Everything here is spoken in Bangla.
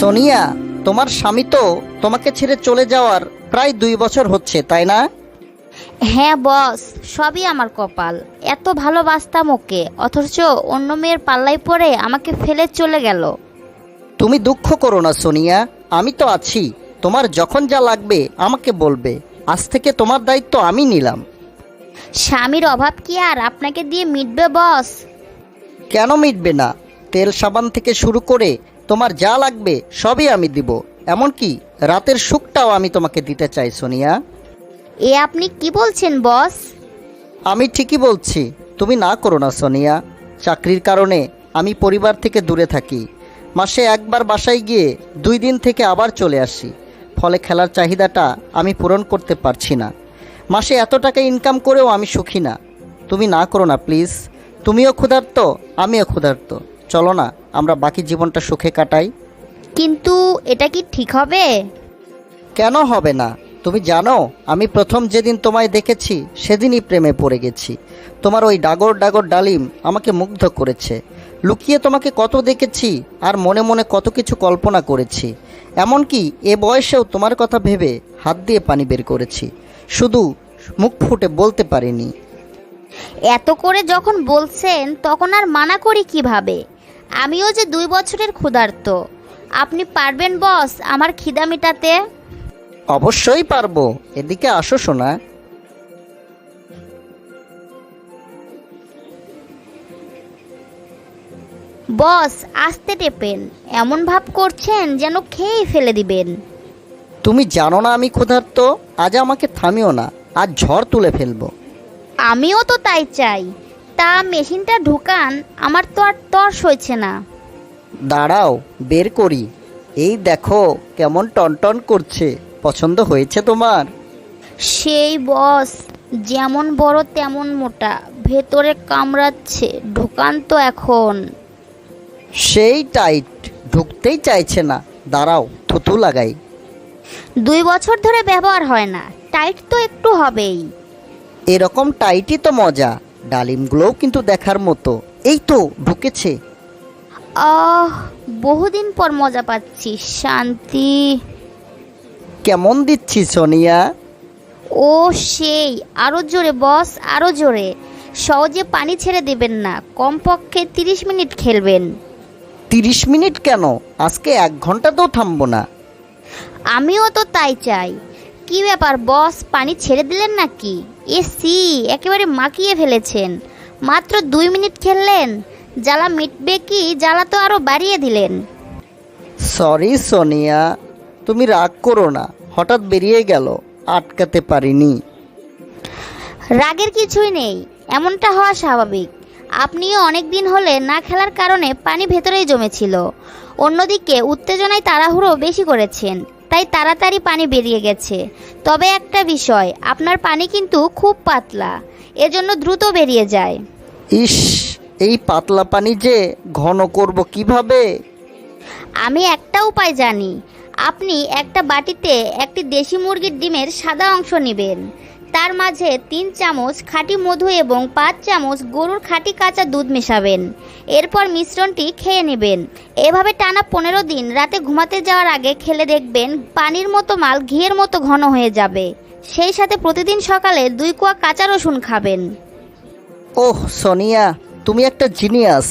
সোনিয়া তোমার স্বামী তো তোমাকে ছেড়ে চলে যাওয়ার প্রায় দুই বছর হচ্ছে তাই না? হ্যাঁ বস সবই আমার কপাল। এত ভালোবাসতাম ওকে অথচ অন্য মেয়ের পাল্লাই পড়ে আমাকে ফেলে চলে গেল। তুমি দুঃখ করো না সোনিয়া আমি তো আছি। তোমার যখন যা লাগবে আমাকে বলবে। আজ থেকে তোমার দায়িত্ব আমি নিলাম। স্বামীর অভাব কি আর আপনাকে দিয়ে মিটবে বস? কেন মিটবে না? তেল সাবান থেকে শুরু করে তোমার যা লাগবে সবই আমি দিব। এমনকি রাতের সুখটাও আমি তোমাকে দিতে চাই সোনিয়া। এ আপনি কি বলছেন বস? আমি ঠিকই বলছি। তুমি না করো না সোনিয়া। চাকরির কারণে আমি পরিবার থেকে দূরে থাকি। মাসে একবার বাসায় গিয়ে দুই দিন থেকে আবার চলে আসি। ফলে খেলার চাহিদাটা আমি পূরণ করতে পারছি না। মাসে এত টাকা ইনকাম করেও আমি সুখী না। তুমি না করো না প্লিজ তুমিও ক্ষুধার্ত আমিও ক্ষুধার্ত। চলো না আমরা বাকি জীবনটা সুখে কাটাই। কিন্তু এটা কি ঠিক হবে? কেন হবে না? তুমি জানো আমি প্রথম যেদিন তোমায় দেখেছি সেদিনই প্রেমে পড়ে গেছি। তোমার ওই ডাগর ডাগর ডালিম আমাকে মুগ্ধ করেছে। লুকিয়ে তোমাকে কত দেখেছি আর মনে মনে কত কিছু কল্পনা করেছি। এমনকি এ বয়সেও তোমার কথা ভেবে হাত দিয়ে পানি বের করেছি। শুধু মুখ ফুটে বলতে পারিনি। এত করে যখন বলছেন তখন আর মানা করি কীভাবে? আমিও যে দুই বছরের ক্ষুধার্ত। আপনি পারবেন বস আমার খিদা মেটাতে? অবশ্যই পারব। এদিকে আসো শোনা বস আস্তে টেপেন। এমন ভাব করছেন যেন খেয়েই ফেলে দিবেন। তুমি জানো না আমি ক্ষুধার্ত? আজ আমাকে থামিও না। আজ ঝড় তুলে ফেলব। আমিও তো তাই চাই। তা মেশিনটা ঢুকান আমার তো আর তর্স হয়েছে না। দাঁড়াও বের করি। এই দেখো কেমন টনটন করছে। পছন্দ হয়েছে তোমার? সেই বস যেমন বড় তেমন মোটা ভেতরে কামড়াচ্ছে ঢোকান তো এখন। সেই টাইট ঢুকতেই চাইছে না। দাঁড়াও থুতু লাগাই। দুই বছর ধরে ব্যবহার হয় না টাইট তো একটু হবেই। এরকম টাইটই তো মজা। ডালিমগুলোও কিন্তু দেখার মতো। এই তো ঢুকেছে। আহ বহুদিন পর মজা পাচ্ছি শান্তি। কেমন দিচ্ছি সোনিয়া? ও সেই আরও জোরে বস আরও জোরে। সহজে পানি ছেড়ে দেবেন না কমপক্ষে তিরিশ মিনিট খেলবেন। তিরিশ মিনিট কেন? আজকে এক ঘণ্টা তো থামবো না। আমিও তো তাই চাই। কি ব্যাপার বস? পানি ছেড়ে দিলেন নাকি? এ সি একেবারে মাখিয়ে ফেলেছেন। মাত্র দুই মিনিট খেললেন। জ্বালা মিটবে কি? জ্বালা তো আরও বাড়িয়ে দিলেন। সরি সোনিয়া তুমি রাগ করো না। হঠাৎ বেরিয়ে গেল আটকাতে পারিনি। রাগের কিছুই নেই এমনটা হওয়া স্বাভাবিক। আপনিও অনেক দিন হলে না খেলার কারণে পানি ভেতরেই জমেছিল। অন্যদিকে উত্তেজনায় তাড়াহুড়ো বেশি করেছেন। তাই তাড়াতাড়ি পানি বেরিয়ে গেছে। তবে একটা বিষয় আপনার পানি কিন্তু খুব পাতলা এজন্য দ্রুত বেরিয়ে যায়। ইস এই পাতলা পানি যে ঘন করব কীভাবে? আমি একটা উপায় জানি আপনি একটা বাটিতে একটি দেশি মুরগির ডিমের সাদা অংশ নেবেন। তার মাঝে তিন চামচ খাঁটি মধু এবং পাঁচ চামচ গরুর খাঁটি কাঁচা দুধ মেশাবেন। এরপর মিশ্রণটি খেয়ে নেবেন। এভাবে টানা পনেরো দিন রাতে ঘুমাতে যাওয়ার আগে খেলে দেখবেন পানির মতো মাল ঘিয়ের মতো ঘন হয়ে যাবে। সেই সাথে প্রতিদিন সকালে দুই কোয়া কাঁচা রসুন খাবেন। ওহ, সোনিয়া, তুমি একটা জিনিয়াস।